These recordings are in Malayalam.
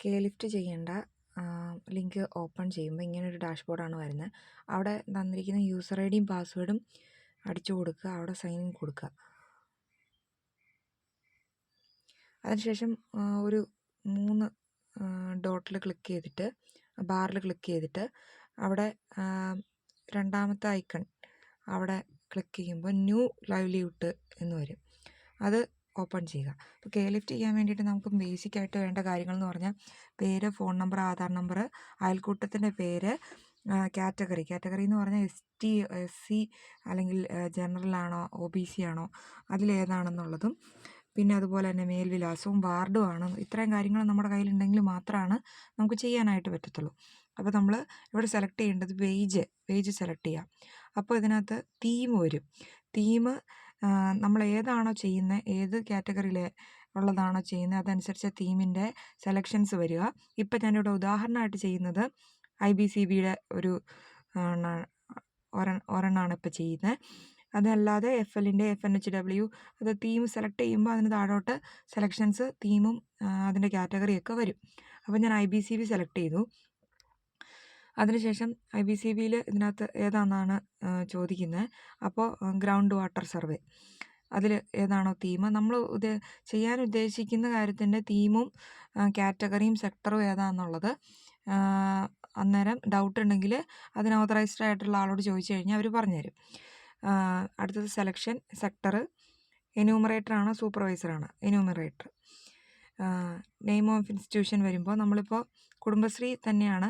കെ ലിഫ്റ്റ് ചെയ്യേണ്ട ലിങ്ക് ഓപ്പൺ ചെയ്യുമ്പോൾ ഇങ്ങനൊരു ഡാഷ്ബോർഡാണ് വരുന്നത് അവിടെ തന്നിരിക്കുന്ന യൂസർ ഐ ഡിയും പാസ്വേഡും അടിച്ചു കൊടുക്കുക അവിടെ സൈൻ ഇൻ കൊടുക്കുക. അതിനുശേഷം ഒരു മൂന്ന് ഡോട്ടിൽ ക്ലിക്ക് ചെയ്തിട്ട് ബാറിൽ ക്ലിക്ക് ചെയ്തിട്ട് അവിടെ രണ്ടാമത്തെ ഐക്കൺ അവിടെ ക്ലിക്ക് ചെയ്യുമ്പോൾ ന്യൂ ലൈവ്ലിഹുഡ് എന്ന് വരും. അത് ഓപ്പൺ ചെയ്യുക. ഇപ്പോൾ കെ ലിഫ്റ്റ് ചെയ്യാൻ വേണ്ടിയിട്ട് നമുക്ക് ബേസിക് ആയിട്ട് വേണ്ട കാര്യങ്ങൾ എന്ന് പറഞ്ഞാൽ പേര് ഫോൺ നമ്പർ ആധാർ നമ്പർ അയൽക്കൂട്ടത്തിന്റെ പേര് കാറ്റഗറി കാറ്റഗറി എന്ന് പറഞ്ഞാൽ എസ് ടി എസ് സി അല്ലെങ്കിൽ ജനറൽ ആണോ ഒ ബി സി ആണോ അതിലേതാണെന്നുള്ളതും പിന്നെ അതുപോലെ തന്നെ മേൽവിലാസവും വാർഡും ആണ്. ഇത്രയും കാര്യങ്ങൾ നമ്മുടെ കയ്യിലുണ്ടെങ്കിൽ മാത്രമാണ് നമുക്ക് ചെയ്യാനായിട്ട് പറ്റത്തുള്ളൂ. അപ്പോൾ നമ്മൾ ഇവിടെ സെലക്ട് ചെയ്യേണ്ടത് പേജ് പേജ് സെലക്ട് ചെയ്യാം അപ്പോൾ ഇതിനകത്ത് തീം വരും. തീം നമ്മൾ ഏതാണോ ചെയ്യുന്നത് ഏത് കാറ്റഗറിയിൽ ഉള്ളതാണോ ചെയ്യുന്നത് അതനുസരിച്ച് തീമിന്റെ സെലക്ഷൻസ് വരിക. ഇപ്പം ഞാനിവിടെ ഉദാഹരണമായിട്ട് ചെയ്യുന്നത് ഐ ബി സി ബിയുടെ ഒരു ഒരെണ്ണമാണ് ഇപ്പോൾ ചെയ്യുന്നത് അതല്ലാതെ എഫ് എല്ലിന്റെ എഫ് എൻ എച്ച് ഡബ്ല്യു അത് തീം സെലക്ട് ചെയ്യുമ്പോൾ അതിന് താഴോട്ട് സെലക്ഷൻസ് തീമും അതിന്റെ കാറ്റഗറിയൊക്കെ വരും. അപ്പോൾ ഞാൻ I B C B select ചെയ്തു. അതിനുശേഷം ഐ ബി സി ബിയിൽ ഇതിനകത്ത് ഏതാണെന്നാണ് ചോദിക്കുന്നത് അപ്പോൾ ഗ്രൗണ്ട് വാട്ടർ സർവേ. അതിൽ ഏതാണോ തീം. നമ്മൾ ഇത് ചെയ്യാൻ ഉദ്ദേശിക്കുന്ന കാര്യത്തിന്റെ തീമും കാറ്റഗറിയും സെക്ടറും ഏതാണെന്നുള്ളത് അന്നേരം ഡൗട്ട് ഉണ്ടെങ്കിൽ അതിന് ഓതറൈസ്ഡ് ആയിട്ടുള്ള ആളോട് ചോദിച്ചു കഴിഞ്ഞാൽ അവർ പറഞ്ഞുതരും അടുത്തത് സെലക്ഷൻ സെക്ടർ എന്യൂമറേറ്റർ ആണോ supervisor enumerator name of institution വരുമ്പോൾ നമ്മളിപ്പോൾ കുടുംബശ്രീ തന്നെയാണ്.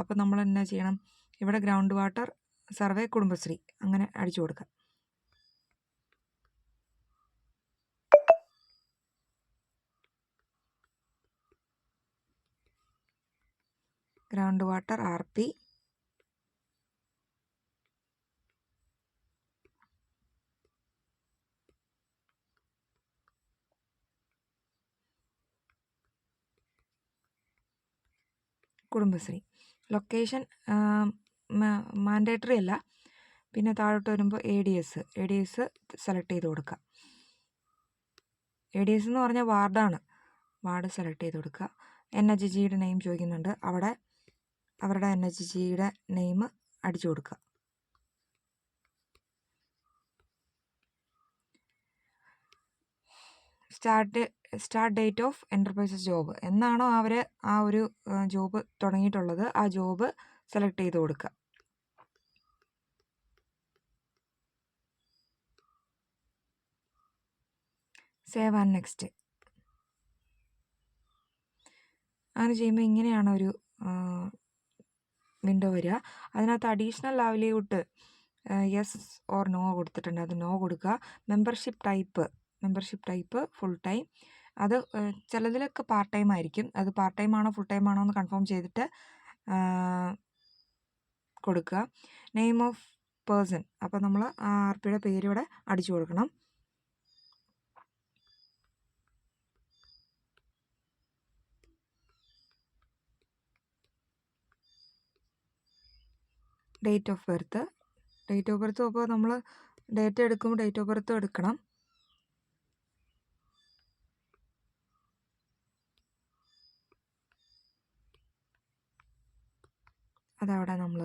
അപ്പോൾ നമ്മൾ എന്നാ ചെയ്യണം? ഇവിടെ ഗ്രൗണ്ട് വാട്ടർ സർവേ കുടുംബശ്രീ. അങ്ങനെ അടിച്ചു കൊടുക്കാം. Ground water R P Kudumbashree. Location mandatory അല്ല. പിന്നെ താഴോട്ട് വരുമ്പോൾ A D S A D S select ചെയ്ത് കൊടുക്കുക എ ഡി എസ് എന്ന് പറഞ്ഞാൽ വാർഡാണ് വാർഡ് സെലക്ട് ചെയ്ത് കൊടുക്കുക എൻ എച്ച് ജിയുടെ നെയിം ചോദിക്കുന്നുണ്ട്. അവിടെ അവരുടെ എൻ എച്ച് ജിയുടെ നെയിം അടിച്ചു കൊടുക്കുക start start date of enterprises job എന്നാണോ അവർ ആ ഒരു ജോബ് തുടങ്ങിയിട്ടുള്ളത്. ആ ജോബ് സെലക്ട് ചെയ്ത് കൊടുക്കുക. സേവ് ആൻഡ് നെക്സ്റ്റ് അങ്ങനെ ചെയ്യുമ്പോൾ ഇങ്ങനെയാണ് ഒരു വിൻഡോ വരിക. അതിനകത്ത് additional livelihood yes or no കൊടുത്തിട്ടുണ്ട്. അത് നോ കൊടുക്കുക. Membership type membership type full time അത് ചിലതിലൊക്കെ പാർട്ട് ടൈം ആയിരിക്കും. അത് പാർട്ട് ടൈം ആണോ ഫുൾ ടൈം ആണോ എന്ന് കൺഫേം ചെയ്തിട്ട് കൊടുക്കുക. നെയിം ഓഫ് പേഴ്സൺ അപ്പോൾ നമ്മൾ ആ ആർ പിയുടെ പേര് ഇവിടെ അടിച്ചു കൊടുക്കണം. Date of birth date of birth അപ്പോൾ നമ്മൾ ഡേറ്റ് എടുക്കുമ്പോൾ ഡേറ്റ് ഓഫ് ബർത്ത് എടുക്കണം. അതവിടെ നമ്മൾ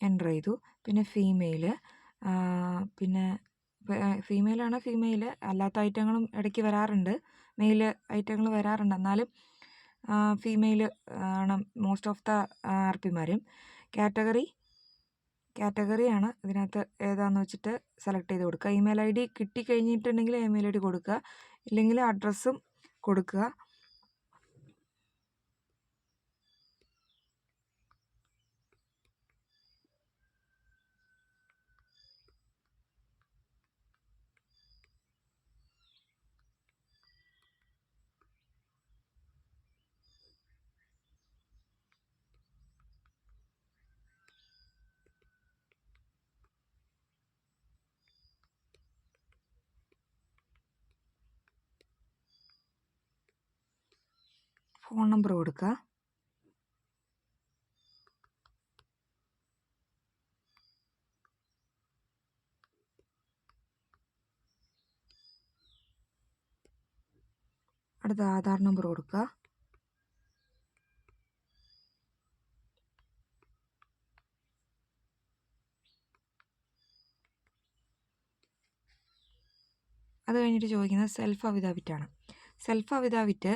എന്റർ ചെയ്തു. പിന്നെ ഫീമെയിൽ പിന്നെ ഫീമെയിലാണ് ഫീമെയിൽ അല്ലാത്ത ഐറ്റങ്ങളും ഇടയ്ക്ക് വരാറുണ്ട്. മെയിൽ ഐറ്റങ്ങൾ വരാറുണ്ട്. എന്നാലും ഫീമെയിൽ ആണ് മോസ്റ്റ് ഓഫ് ദ ആർ പിമാരും കാറ്റഗറി കാറ്റഗറിയാണ് ഇതിനകത്ത് ഏതാന്ന് വെച്ചിട്ട് സെലക്ട് ചെയ്ത് കൊടുക്കുക. ഇമെയിൽ ഐ ഡി കിട്ടിക്കഴിഞ്ഞിട്ടുണ്ടെങ്കിൽ ഇമെയിൽ ഐ ഡി കൊടുക്കുക. ഇല്ലെങ്കിൽ അഡ്രസ്സും കൊടുക്കുക. ഫോൺ നമ്പർ കൊടുക്കുക അടുത്ത ആധാർ നമ്പർ കൊടുക്കുക അത് കഴിഞ്ഞിട്ട് ചോദിക്കുന്നത് സെൽഫ് അവിതാവിറ്റാണ് സെൽഫ് അവിതാവിറ്റ്